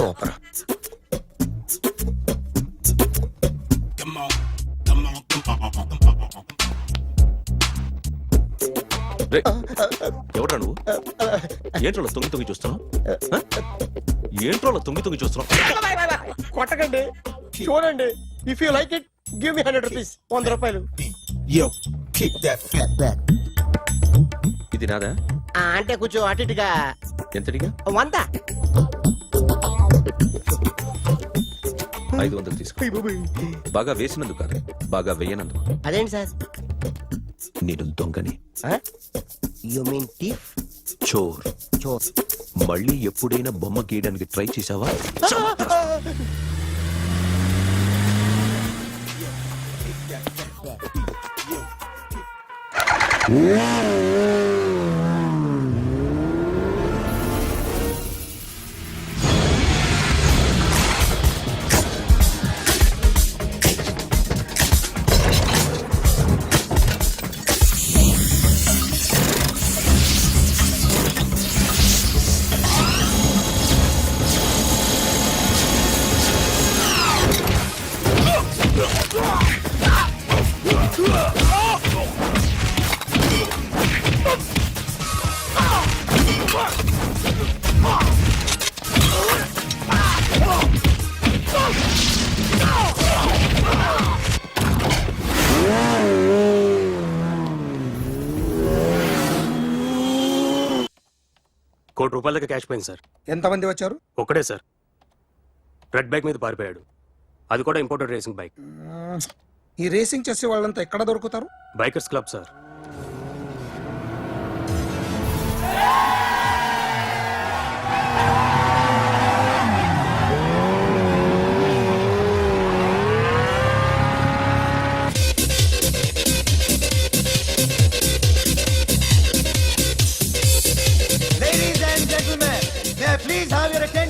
Super రేయ్, ఎవడ్రా నువ్వు? ఏంట్రోలో తొంగి తొంగి చూస్తున్నావు? ఏంట్రోలో తొంగి తొంగి చూస్తున్నావు? కొట్టకండి. చూడండి. If you like it give me hundred rupees వంద రూపాయలు. Yo, kick that fat back. ఇది నాదా? ఆ, అంటే కొంచెం అటు ఇటుగా. ఎంతడిగా వంద. ఐదు వందలు తీసుకో. బాగా వేసినందుకు కాదు బాగా వేయనందుకు. అదేంటి సార్? నేను దొంగని. యు మీన్ టీఫ్ చోర్. చోర్. మళ్ళీ ఎప్పుడైనా బొమ్మ గీయడానికి ట్రై చేసావా కోటి రూపాయల దాకా క్యాష్ పోయింది సార్. ఎంతమంది వచ్చారు? ఒక్కడే సార్. రెడ్ బైక్ మీద పారిపోయాడు. అది కూడా ఇంపోర్టెడ్ రేసింగ్ బైక్ ఈ రేసింగ్ చేసే వాళ్ళంతా ఎక్కడ దొరుకుతారు? Bikers club sir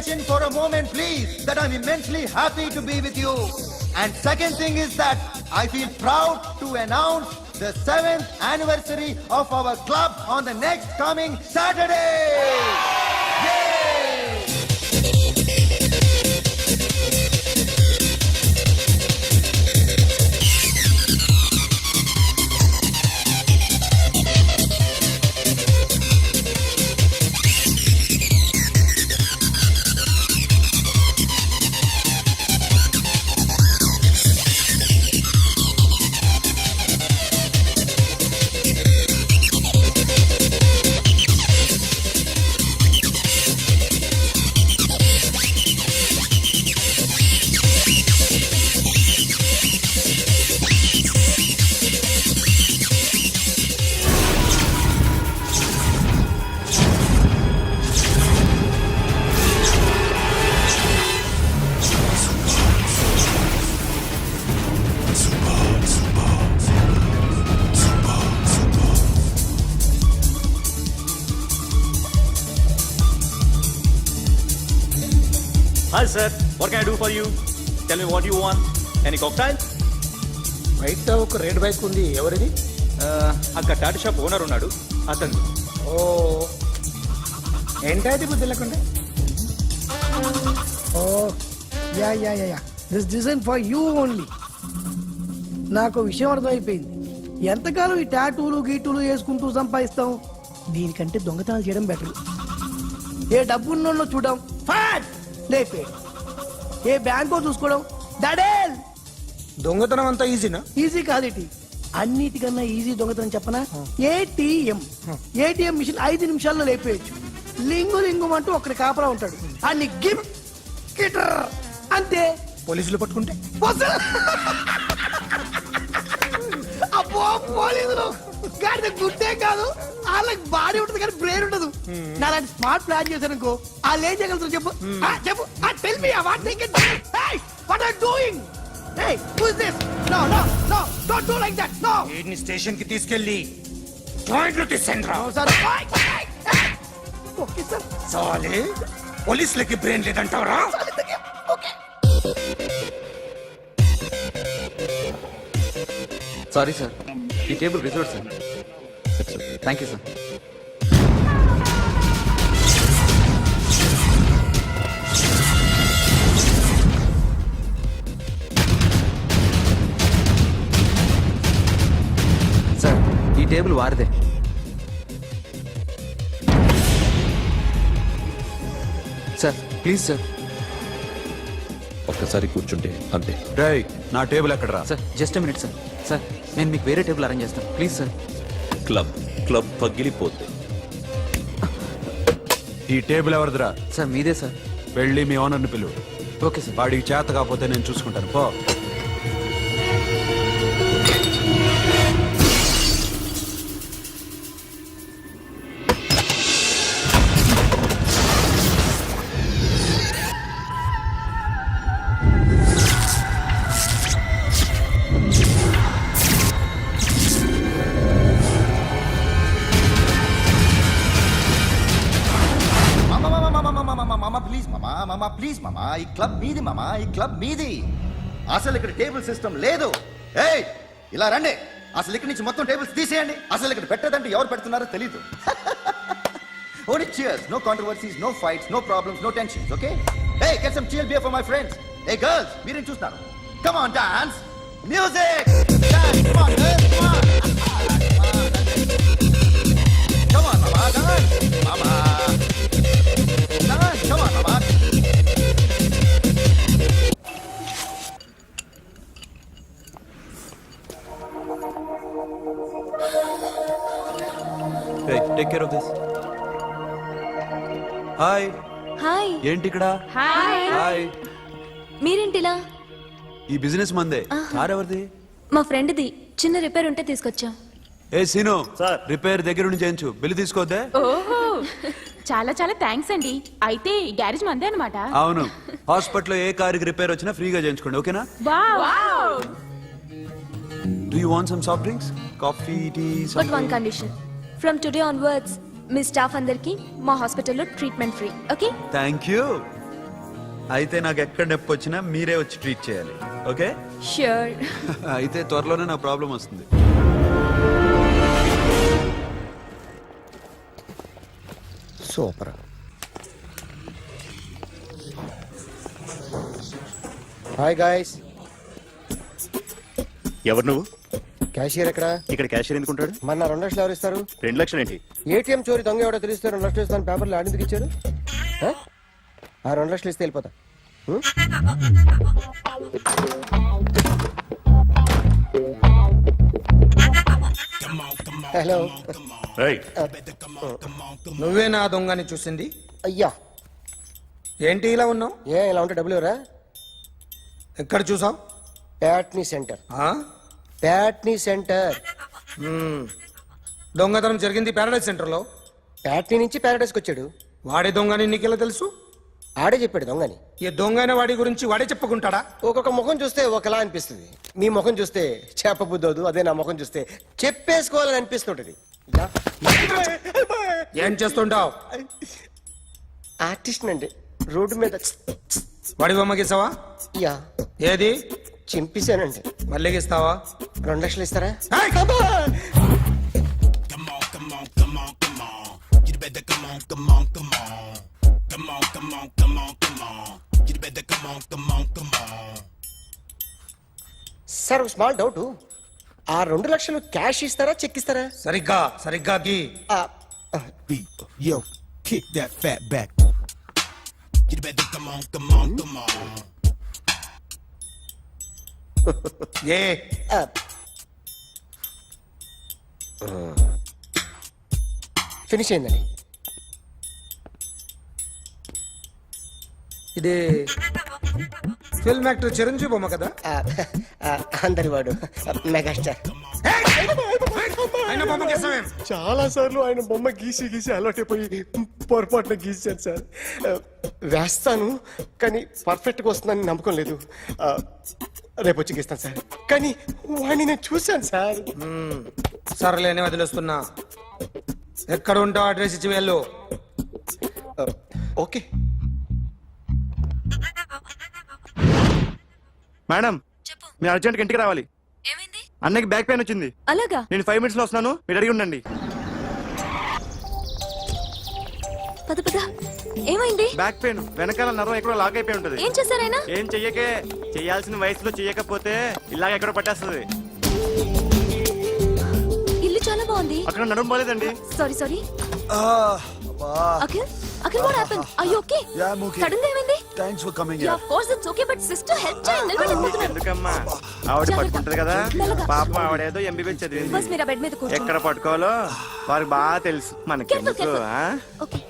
attention for a moment, please, that I'm immensely happy to be with you. And second thing is that I feel proud to announce the seventh anniversary of our club on the next coming Saturday. Hi, sir. What can I do for you? Tell me what you want. Any cocktail? బయట ఒక red bike ఉంది. ఎవరిది? అక్కడ Tata shop owner ఉన్నాడు. అతను. ఓ. ఏంటది బుద్ధి లేకుండా? ఓ. Ya ya ya ya. This design for you only నాకు విషయం అర్థమైపోయింది. ఎంతకాలం ఈ టాటూలు గీటూలు వేసుకుంటూ సంపాదిస్తాం? దీనికంటే దొంగతనాలు చేయడం బెటర్. ఏ డబ్బు ఉన్నోళ్ళు చూడడం ఫాట్ లేపే ఏ బ్యాంకో చూసుకోవడం? దడేల్ దొంగతనం అంతా ఈజీనా? ఈజీ కాదేటి అన్నిటికన్నా ఈజీ దొంగతనం చెప్పనా? ఏటీఎం ఏటీఎం మిషన్ ఐదు నిమిషాల్లో లేపేయచ్చు. లింగు లింగం అంటూ ఒకటి కాపలా ఉంటాడు. అన్ని గిమ్ గిటర్ అంతే. పోలీసులు పట్టుకుంటే. అబ్బో పోలీసులు. గాడి గుర్తే కాదు. వాళ్ళకి బాడీ ఉంటుంది కానీ బ్రెయిన్ ఉండదు నాలాంటి స్మార్ట్ ప్లాన్ చేశాను అనుకో వాళ్ళు ఏం చేయగలుగుతారు చెప్పు ఆ, చెప్పు tell me what think what are doing Hey, who is this? No, no, no, don't do like that. No. వీడిని స్టేషన్కి తీసుకెళ్ళి జాయింట్లు తీసేంద్రా No, sir. Hey, hey, hey. Okay, sir. సాలే పోలీసులకి బ్రెయిన్ లేదంటావరా Okay. సారీ సార్ ఈ table reserve sir thank you sir sir ఈ table వారిదే. సార్ ప్లీజ్ సార్ ఒక్కసారి కూర్చుంటే అంతే. రేయ్ నా టేబుల్ ఎక్కడరా? Sir just minute sir sir నేను మీకు వేరే టేబుల్ అరేంజ్ చేస్తాను. ప్లీజ్ సార్ క్లబ్ క్లబ్ పగిలిపోద్ది ఈ టేబుల్ ఎవరిదిరా? సార్ మీదే సార్. వెళ్ళి మీ ఓనర్ని పిలువు. Okay sir. వాడికి చేత కాకపోతే నేను చూసుకుంటాను. పో. మామ ప్లీజ్ మామా మామ ప్లీజ్ మామా ఈ క్లబ్ మీది మామా ఈ క్లబ్ మీది. అసలు ఇక్కడ టేబుల్ సిస్టమ్ లేదు. ఏయ్ ఇలా రండి. అసలు ఇక్కడి నుంచి మొత్తం టేబుల్స్ తీసేయండి. అసలు ఇక్కడ పెట్టదంటే ఎవరు పెడుతున్నారో తెలీదు. Only cheers no controversies no fights no problems no tensions okay hey get some cheer beer for my friends hey girls మీరేం చూస్తారు come on dance music dance come on girls come on come on మామా dance మామా. Take care of this hi hi ఏంటి ఇక్కడ? Hi hi మీరేంటిలా? ఈ business మందే. Car ఎవరిది మా ఫ్రెండ్ది. చిన్న రిపేర్ ఉంటే తీసుకొచ్చాం. ఏ సీను. సార్. రిపేర్ దగ్గర నుంచి చేయించు. బిల్లు తీసుకోవద్దే. ఓహో. చాలా చాలా థ్యాంక్స్ అండి. అయితే ఈ గ్యారేజ్ మందే అనమాట అవును. హాస్పిటల్లో ఏ కారుకి రిపేర్ వచ్చినా ఫ్రీగా చేయించుకోండి ఓకేనా? Do you want some soft drinks coffee tea but one condition from today onwards me staff అందరికి మా హాస్పిటల్లో treatment free okay? Thank you అయితే నాకు ఎక్కడ నొప్పి వచ్చినా మీరే వచ్చి ట్రీట్ చేయాలి ఓకే? ష్యూర్ అయితే త్వరలోనే నా ప్రాబ్లం వస్తుంది. సూపర్ హాయ్ గాయస్ ఎవరు నువ్వు? క్యాషియర్ ఎక్కడ? ఇక్కడ క్యాషియర్ ఎందుకుంటాడు? మన రెండు లక్షలు ఎవరు ఇస్తారు? రెండు లక్షలు ఏంటి? ఏటీఎం చోరీ దొంగ ఎవడో తెలిస్తే రెండు లక్షలు ఇస్తాను. పేపర్లు ఆడిందుకు ఇచ్చారు ఆ? ఆ రెండు లక్షలు ఇస్తే వెళ్ళిపోతా. ఉం? హలో నువ్వే నా దొంగని చూసింది? అయ్యా. ఏంటి ఇలా ఉన్నావు? ఏ ఇలా ఉంటే డబ్బులు ఎవరా? ఎక్కడ చూసావు? ప్యాట్నీ సెంటర్. ప్యాట్నీ సెంటర్. దొంగతనం జరిగింది పారాడైజ్ సెంటర్లో ప్యాట్నీ నుంచి ప్యారడైస్కి వచ్చాడు. వాడే దొంగని నీకెలా తెలుసు? ఆడే చెప్పాడు దొంగని. ఈ దొంగైన వాడి గురించి వాడే చెప్పుకుంటాడా? ఒక్కొక్క ముఖం చూస్తే ఒకలా అనిపిస్తుంది. మీ ముఖం చూస్తే చేప బుద్ధోదు అదే నా ముఖం చూస్తే చెప్పేసుకోవాలని అనిపిస్తుంటది. ఏం చేస్తుంటావు? ఆర్టిస్ట్ అండి. రోడ్డు మీద వాడి బొమ్మ గీసావా? యా. ఏది? చింపేశానండి. మళ్ళీ గీస్తావా? రెండు లక్షలు ఇస్తారా? ఏయ్! సార్ స్మాల్ డౌట్ ఆ రెండు లక్షలు క్యాష్ ఇస్తారా చెక్ ఇస్తారా? సరిగ్గా సరిగ్గా గీ. ఆ, Yo, kick that fat back. ఏ? ఆ. ఫినిష్ అయిందండి ఇది ఫిల్మ్ యాక్టర్ చిరంజీవి బొమ్మ కదా? అందరి వాడు మెగాస్టార్. ఆయన బొమ్మ గీసావేం. చాలా సార్లు ఆయన బొమ్మ గీసి గీసి అలవాటైపోయి పొరపాటున గీసాను సార్. వేస్తాను కానీ పర్ఫెక్ట్గా వస్తుందని నమ్మకం లేదు. రేపు వచ్చి గీస్తాను సార్. కానీ వాడిని నేను చూశాను సార్. సర్లేని వదిలేస్తున్నా. ఎక్కడ ఉంటావు అడ్రస్ ఇచ్చి వెళ్ళు. ఓకే. మేడం మీరు అర్జెంట్ ఇంటికి రావాలి. ఏమైంది? అన్నకి బ్యాక్ పెయిన్ వచ్చింది. అలాగా? నేను ఫైవ్ మినిట్స్లో వస్తున్నాను మీరు అడిగి ఉండండి. పద పద. ఏమైంది? బ్యాక్ పెయిన్ వెనకాల నరం ఎక్కడో లాక్ అయిపోయి ఉంటది. ఏం చేశారైనా ఏం చెయ్యకే? చేయాల్సిన వయసులో చెయ్యకపోతే ఇలాగ ఎక్కడో పట్టేస్తుంది. ఇల్లు చాలా బాగుంది. అక్కడ నడుము బాలేదండి. Sorry sorry Akhil Akhil what happen I okay సడన్గా ఏమైంది? Thanks for coming ya of course it's okay but sister help చేయండి నిలబడి ఎందుకమ్మా? ఆవిడ పట్టుకుంటది కదా? పాపం ఆవిడేదో ఎంబీబీ చదివింది. బస్ మీరు ఆ బెడ్ మీద కూర్చోండి ఎక్కడ పట్టుకోవాలో వారికి బాగా తెలుసు careful. ఆ? ఓకే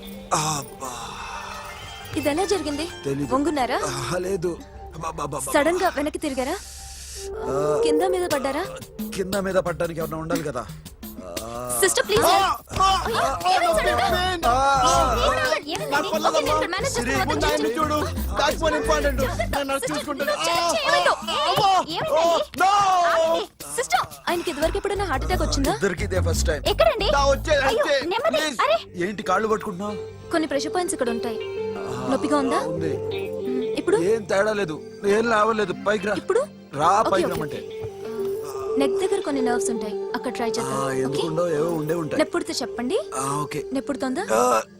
ఇది ఎలా జరిగింది? వంగున్నారా? లేదు. సడన్గా వెనక్కి తిరిగారా? కింద మీద పడ్డారా? కింద మీద పడ్డానికి ఎవరైనా ఉండాలి కదా. Sister please. చూడు. One important. చూసుకుంటాను సిస్టర్ ఆయనకి ఇదివరకు ఎప్పుడైనా హార్ట్ అటాక్ వచ్చిందా? ఇదే ఫస్ట్ టైం. ఎక్కడండి? ఏంటి కాళ్ళు పట్టుకుంటున్నావు? కొన్ని ప్రెషర్ పాయింట్స్ ఇక్కడ ఉంటాయి. నొప్పిగా ఉందా? ఇప్పుడు? ఏం తేడా లేదు. ఏం లావలేదు పైకి రా. ఇప్పుడు? రా పైకి రమ్మంటే. నెక్ దగ్గర కొన్ని నర్వ్స్ ఉంటాయి. అక్కడ ట్రై ఆ, చేద్దాం ఓకే ఎందుకుండో ఏవో ఉండే ఉంటాయి. నెప్పుడుతో చెప్పండి. ఆ, ఓకే. నెప్పుడుతోందా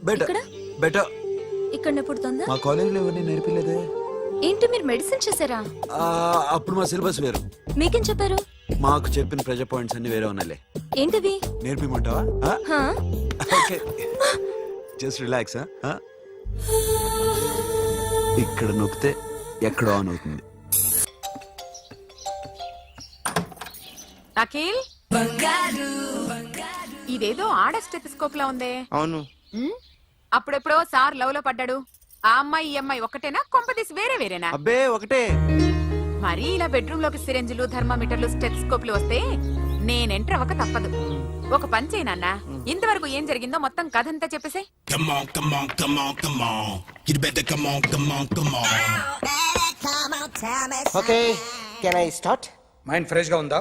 బెటర్. ఇక్కడ? బెటర్. ఇక్కడ నెప్పుడుతోందా మా కాలేజీలో ఎవరిని నేర్పిలేదే? ఏంటి మీరు మెడిసిన్ చేశారా? ఆ, అప్పుడు మా సిలబస్ వేరు. మీకేం చెప్పారు? మాకు చెప్పిన ప్రెజర్ పాయింట్స్ అన్ని వేరే ఉన్నాయిలే. ఏంటివి? నేర్పిమంటావా? హా? ఓకే. జస్ట్ రిలాక్స్ ఇక్కడ నొక్కితే ఎక్కడ ఆన్ అవుతుంది. అఖిల్ ఇదేదో ఆడ స్టెథిస్కోప్ లా ఉందే. అవును. ఉమ్, అప్పుడెప్పుడో సార్ లవ్లో పడ్డాడు. ఆ అమ్మాయి ఈ అమ్మాయి ఒకటేనా? కొంపదీసి వేరే వేరేనా? అబ్బే ఒకటే. మరి ఇలా బెడ్రూమ్లోకి సిరెంజులు థర్మామీటర్లు స్టెథిస్కోప్లు వస్తే నేను ఎంటర్ అవ్వక తప్పదు. ఒక పని చేయనన్న ఇంతవరకు ఏం జరిగిందో మొత్తం కథ అంతా చెప్పేసే okay can I start mind ఫ్రెష్గా ఉందా?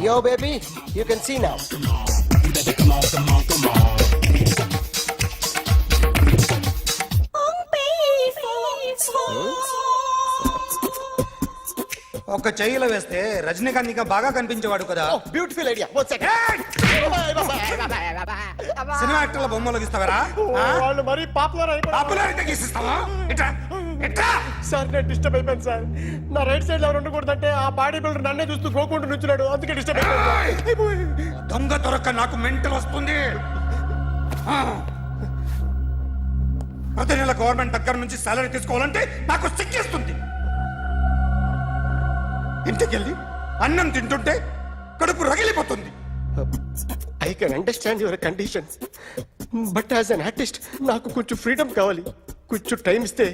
Yo, baby, you can see now. ఒక చెయ్యిలో వేస్తే రజనీకాంత్ ఇంకా బాగా కనిపించేవాడు కదా Oh, beautiful idea. One second. సినిమా యాక్టర్ల బొమ్మలు గీస్తావరా? వాళ్ళు మరీ పాపులర్ అయిపోయారు. పాపులారిటీ గీసిస్తావా? ఇట్రా ఇట్రా. సార్ నేను డిస్టర్బ్ అయిపోయాను సార్. నా రైట్ సైడ్ ఎవరు ఉండకూడదంటే ఆ బాడీ బిల్డర్ నన్నే చూస్తూ గోకుంటూ నుంచున్నాడు. అందుకే డిస్టర్బ్ అయిపోయాను దొంగ దొరక్క నాకు మెంటల్ వస్తుంది. ప్రతి నెల గవర్నమెంట్ దగ్గర నుంచి సాలరీ తీసుకోవాలంటే నాకు సిక్కేస్తుంది ఇంటికెళ్ళి అన్నం తింటుంటే కడుపు రగిలిపోతుంది. I can understand your condition but as an artist నాకు కొంచెం ఫ్రీడమ్ కావాలి. కొంచెం టైం ఇస్తే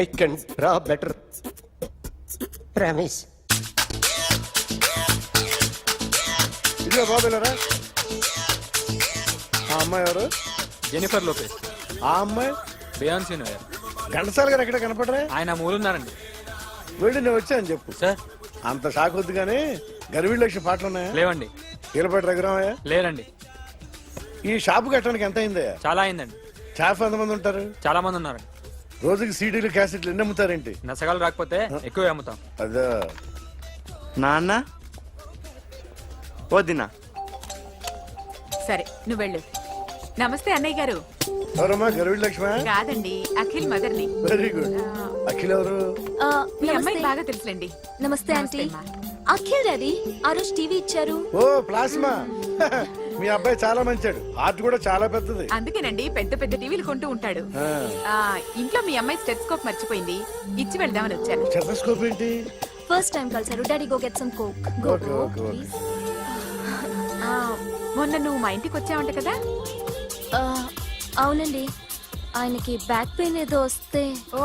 I can draw better promise ఇదిగో బాబులరా ఆ అమ్మాయి ఎవరు? జెనిఫర్ లోపేస్ ఆ అమ్మాయి? బియాన్సీ నోయర్ ఘంటసాల గారు ఎక్కడ కనపడరా? ఆయన మూలున్నారండి వెళ్ళి నేను వచ్చాను చెప్పు. సార్. అంత షాక్ వద్దు కానీ గర్వీళ్ళ లక్ష పాటలు ఉన్నాయా లేవండి. కీలపాటి రఘురామయ్య? లేరండి. ఈ షాపు కట్టడానికి ఎంత అయిందయ్యా చాలా అయిందండి. స్టాఫ్ ఎంతమంది ఉంటారు? చాలా మంది ఉన్నారండి రోజుకి సీడీలు క్యాసెట్లు ఎన్ని అమ్ముతారేంటి నసగాలు రాకపోతే ఎక్కువ అమ్ముతాం. అదే. నాన్న? వద్దినా సరే నువ్వు వెళ్ళు. నమస్తే అన్నయ్య గారు. ఎవరమ్మా? లక్ష్మ? కాదండి అఖిల్ మదర్ని. Very good. అఖిల్ ఎవరు? మీ అమ్మాయి బాగా తెలుసులేండి. నమస్తే ఆంటీ. అఖిల్ డాడీ ఆ రోజు టీవీ ఇచ్చారు. ఓ ప్లాస్మా. మీ అబ్బాయి చాలా మంచాడు. హార్ట్ కూడా చాలా పెద్దది. అందుకేనండి పెద్ద పెద్ద టీవీలు కొంటూ ఉంటాడు. ఆ. ఆ ఇంట్లో మీ అమ్మాయి స్టెత్స్కోప్ మర్చిపోయింది. ఇచ్చి వెళ్దామని వచ్చాను. స్టెథోస్కోప్ ఏంటి? ఫస్ట్ టైం కలిసారు. Daddy go get some coke go Okay, go okay, okay. Please ఆ, మొన్న నువ్వు మా ఇంటికి వచ్చావంట కదా? అవునండి. ఆయనకి బ్యాక్ పెయిన్ ఏదో వస్తే. ఓ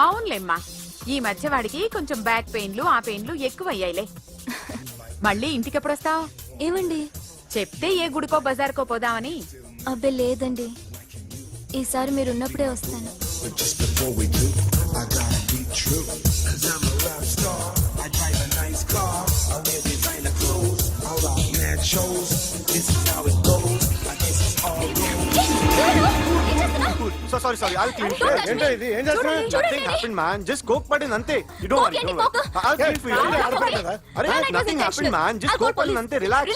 అవునులేమ్మా. ఈ మధ్య వాడికి కొంచెం బ్యాక్ పెయిన్లు ఆ పెయిన్లు ఎక్కువ అయ్యాయిలే మళ్ళీ ఇంటికి ఎప్పుడు వస్తావు ఏమండి? చెప్తే ఏ గుడికో బజార్కో పోదామని. అబ్బే లేదండి. ఈసారి మీరు ఉన్నప్పుడే వస్తాను so sorry sorry I'll clean ఏంటో ఇది? ఏం చేస్తున్నా nothing happen man just coke పడింది అంతే. You don't worry don't worry I'll clean for you అరే nothing happen man just coke పడింది అంతే. Relax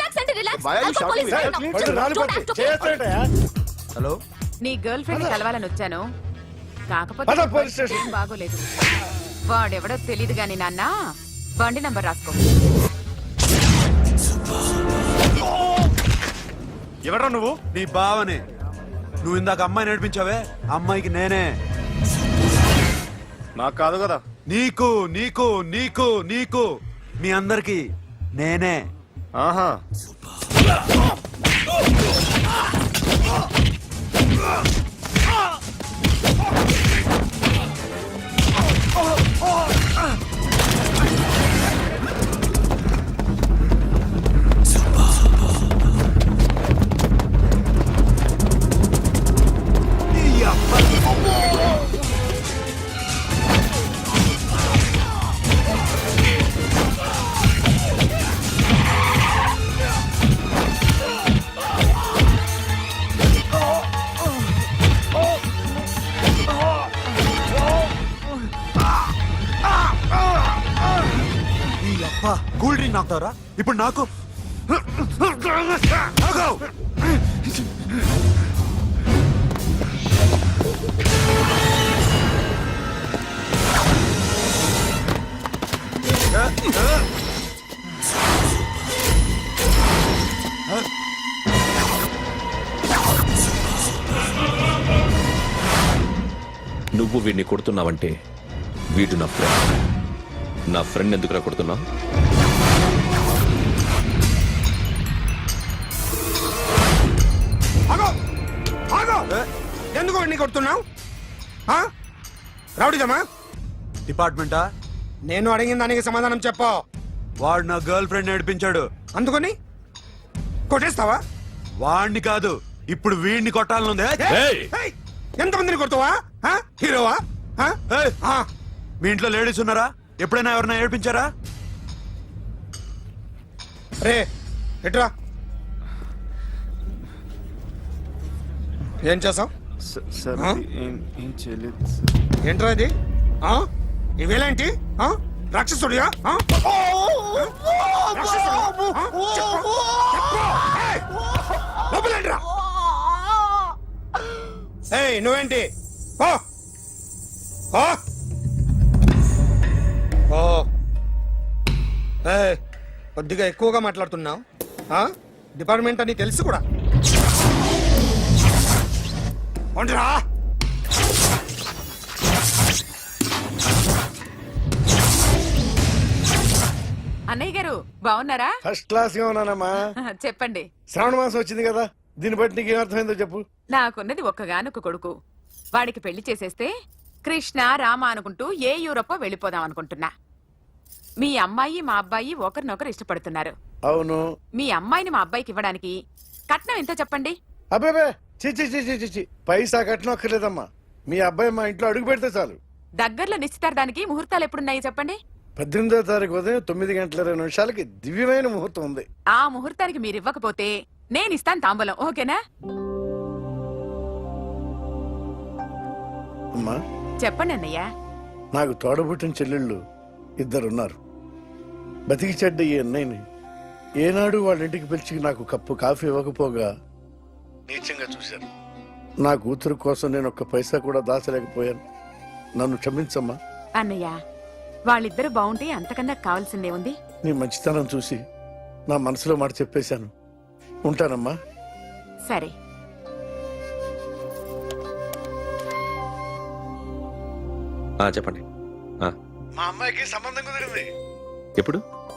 Why are you shouting? పట్టు, రాళ్ళు పట్టు. చేస్తాడటయా? హలో నీ గర్ల్ ఫ్రెండ్ కలవాలని వచ్చాను. కాకపోతే పోలీస్ స్టేషన్. బాగోలేదు. వాడెవడో తెలియదు గాని నాన్న బండి నంబర్ రాసుకో. ఎవడ్రా నువ్వు? నీ బావనే. నువ్వు ఇందాక అమ్మాయి నడిపించావే అమ్మాయికి నేనే. నాకు కాదు కదా. నీకు నీకు నీకు నీకు. మీ అందరికి నేనే. ఆహా. ఈ అంటారా ఇప్పుడు నాకు నువ్వు వీడిని కొడుతున్నావంటే వీడు నా ఫ్రెండ్ నా ఫ్రెండ్ ఎందుకురా కొడుతున్నావు? కొడుతున్నావు రౌడీదమ్మా డిపార్ట్మెంటా? నేను అడిగిన దానికి సమాధానం చెప్పు. వాడు నా గర్ల్ ఫ్రెండ్ నడిపించాడు. అందుకని? కొట్టేస్తావా? వాడిని కాదు ఇప్పుడు వీడిని కొట్టాలనుంది. ఏయ్! ఏయ్, ఎంతమందిని కొడతావా? హీరోవా? మీ ఇంట్లో లేడీస్ ఉన్నారా? ఎప్పుడైనా ఎవరైనా ఏడిపించారా? రే ఎట్రా? ఏం చేసావు? సార్ ఆ? ఏం ఏం చేయలేదు ఏంట్రా ఇది ఆ? ఇవేలేంటి ఆ? రాక్షసుడియా ఆ? రాక్షసుడియా? ఆ? చెప్పు. చెప్పు. ఏయ్, లోపలేంట్రా? ఏయ్ నువ్వేంటి ఏయ్, కొద్దిగా ఎక్కువగా మాట్లాడుతున్నావు? డిపార్ట్మెంట్ అని తెలుసు కూడా ఉండరా? అన్నయ్య గారు బాగున్నారా? ఫస్ట్ క్లాస్గా ఉన్నానమ్మా. చెప్పండి. శ్రావణ మాసం వచ్చింది కదా దీన్ని బట్టి నీకు ఏమర్థమైందో చెప్పు. నాకున్నది ఒక్కగానొక్క కొడుకు. వాడికి పెళ్ళి చేసేస్తే కృష్ణ రామ అనుకుంటూ ఏ యూరోపో వెళ్ళిపోదాం అనుకుంటున్నా. మీ అమ్మాయి మా అబ్బాయి ఒకరినొకరు ఇష్టపడుతున్నారు. అవును. మీ అమ్మాయిని మా అబ్బాయికి ఇవ్వడానికి కట్నం ఎంతో చెప్పండి? అబ్బాబే చిచి చిచి చిచి పైసా కట్టనక్కర్లేదమ్మా మీ అబ్బాయి మా ఇంట్లో అడుగు పెడితే చాలు. దగ్గరలో నిశ్చితార్థానికి ముహూర్తాలు ఎప్పుడున్నాయి చెప్పండి? పద్దెనిమిదో తారీఖు ఉదయం తొమ్మిది గంటల ఇరవై నిమిషాలకి దివ్యమైన ముహూర్తం ఉంది. ఆ ముహూర్తానికి మీరు ఇవ్వకపోతే నేను ఇస్తాను తాంబూలం ఓకేనా? అమ్మా. చెప్పండి అన్నయ్య. నాకు తోడబుట్టిన చెల్లెళ్ళు ఇద్దరున్నారు. బతికి చెడ్డ ఈ అన్నయ్యని ఏనాడు వాళ్ళ ఇంటికి పిలిచి నాకు కప్పు కాఫీ ఇవ్వకపోగా నీచంగా చూశాను నా కూతురు కోసం నేను ఒక్క పైసా కూడా దాచలేకపోయాను. నన్ను క్షమించమ్మా. అన్నయ్య వాళ్ళిద్దరు బాగుంటే అంతకన్నా కావాల్సిందే ఉంది? నీ మంచితనం చూసి నా మనసులో మాట చెప్పేశాను. ఉంటానమ్మా. సరే. ఆ, చెప్పండి. ఆ, మా అమ్మాయికి సంబంధం కుదిరింది. ఎప్పుడు?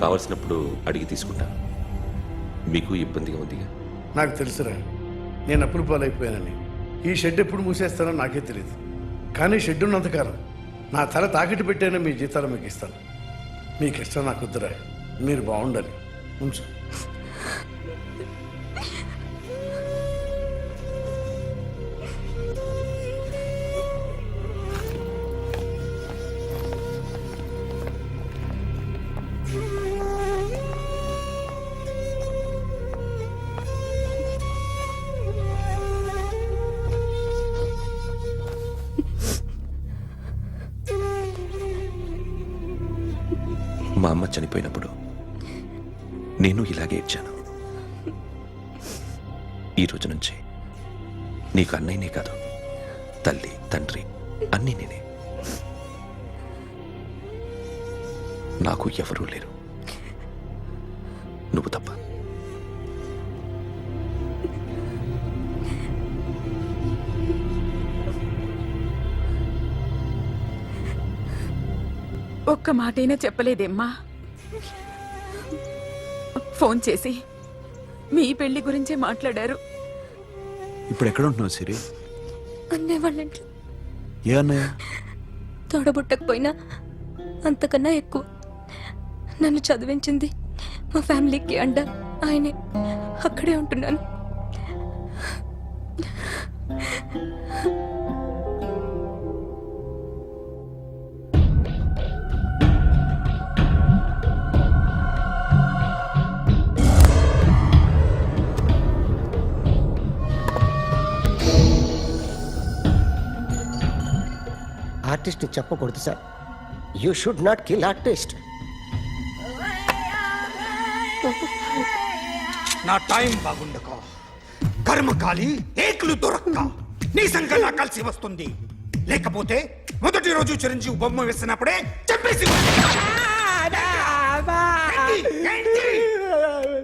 కావలసినప్పుడు అడిగి తీసుకుంటాను మీకు ఇబ్బందిగా ఉందిగా? నాకు తెలుసురా నేను అప్పులు పాలైపోయానని. ఈ షెడ్ ఎప్పుడు మూసేస్తానో నాకే తెలియదు కానీ షెడ్ ఉన్నంతకాలం నా తల తాకట్టు పెట్టానో మీ జీతాలు మీకు ఇస్తాను. మీకు ఇష్టం నాకు వద్దురా మీరు బాగుండాలి. ఉంచు. నువ్వు తప్ప. ఒక్క మాటైనా చెప్పలేదేమ్మా. ఫోన్ చేసి మీ పెళ్ళి గురించే మాట్లాడారు. ఇప్పుడు ఎక్కడ ఉంటున్నావు సిరి అన్నయ్య ఏ అన్నయ్య? తోడబుట్టకపోయినా అంతకన్నా ఎక్కువ. నన్ను చదివించింది మా ఫ్యామిలీకి అండ. ఆయనే అక్కడే ఉంటున్నాను. ఆర్టిస్ట్ చెప్పకూడదు sir. You should not kill artist నా టైం బాగుండక. కర్మకాలి ఏకులు దొరక్క. నీ సంఘం కలిసి వస్తుంది. లేకపోతే మొదటి రోజు చిరంజీవి బొమ్మ వేసినప్పుడే చెప్పేసి?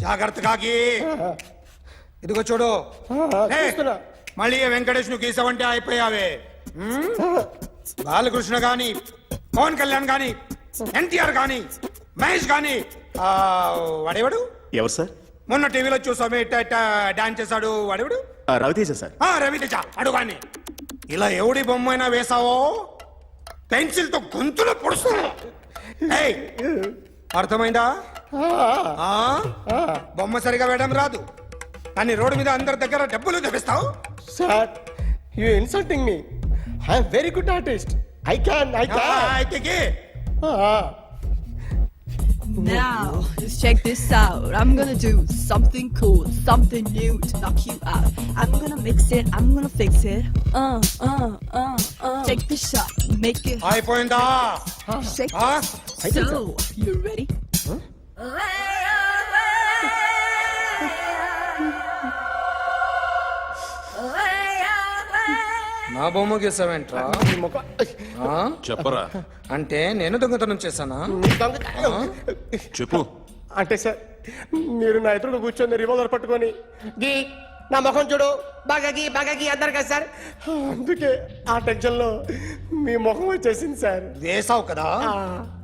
జాగ్రత్తగా గీ ఇదిగో చూడు. మళ్ళీ వెంకటేష్ను గీసావంటే అయిపోయావే? బాలకృష్ణ గాని పవన్ కళ్యాణ్ గాని ఎన్టీఆర్ గాని మహేష్ గాని ఆ, వాడేవాడు? ఎవరు సార్? మొన్న టీవీలో చూసామే డాన్స్ చేశాడు వాడేవాడు? రవితేజ సార్. ఆ, రవితేజ అడుగాని ఇలా ఎవడి బొమ్మైనా వేసావో? పెన్సిల్తో గొంతులో పొడుస్తా ఏయ్, అర్థమైందా ఆ? బొమ్మ సరిగా వేయడం రాదు కానీ రోడ్డు మీద అందరి దగ్గర డబ్బులు తెప్పిస్తావు sir you insulting me I'm very good artist I can I can. Now, just check this out. I'm gonna do something cool, something new to knock you out. I'm gonna mix it, I'm gonna fix it. Uh, uh, uh, uh. Take the shot, make it అయిపోయిందా shake. So, you ready? నా బొమ్మ గీసావేంట్రా? ఆ? చెప్పరా? అంటే నేను దొంగతనం చేశానా? చెప్పు. అంటే సార్ మీరు నా ఎదురుగా కూర్చొని రివాల్వర్ పట్టుకొని గీ నా ముఖం చూడు. బాగా గీ బాగా గీ అన్నారు కదా సార్. అందుకే ఆ టెన్షన్లో మీ ముఖం వచ్చేసింది సార్. వేసావు కదా?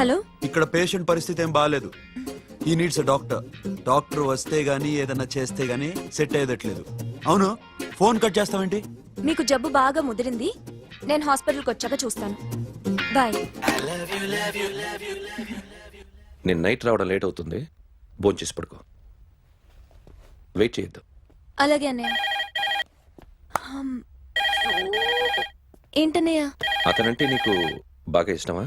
హలో? ఇక్కడ పేషెంట్ పరిస్థితి ఏం బాగాలేదు ఈ నీడ్స్ డాక్టర్ డాక్టర్ వస్తే గానీ ఏదన్నా చేస్తే గానీ సెట్ అయ్యేదట్లేదు. అవును? ఫోన్ కట్ చేస్తావేంటి? మీకు జబ్బు బాగా ముదిరింది. నేను హాస్పిటల్కి వచ్చాక చూస్తాను. బాయ్. నేను నైట్ రావడం లేట్ అవుతుంది. భోంచేసి పడుకో. వెయిట్ చేయొద్దు. అలాగే అన్నయ్య. హమ్. ఏంటన్నయ్య? అతనంటే నీకు బాగా ఇష్టమా?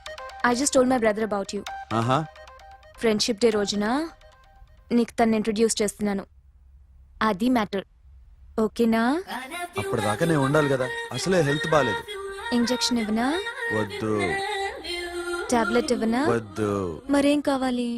I just told my brother about you ఆహా ఫ్రెండ్షిప్ డే రోజున నీకు తను ఇంట్రడ్యూస్ చేస్తున్నాను. అది మ్యాటర్ ఓకేనా అప్పటిదాకా నేను ఉండాలి కదా. అసలే హెల్త్ బాగాలేదు ఇంజెక్షన్ ఇవ్వనా? వద్దు. టాబ్లెట్ ఇవ్వనా? వద్దు. మరేం కావాలి?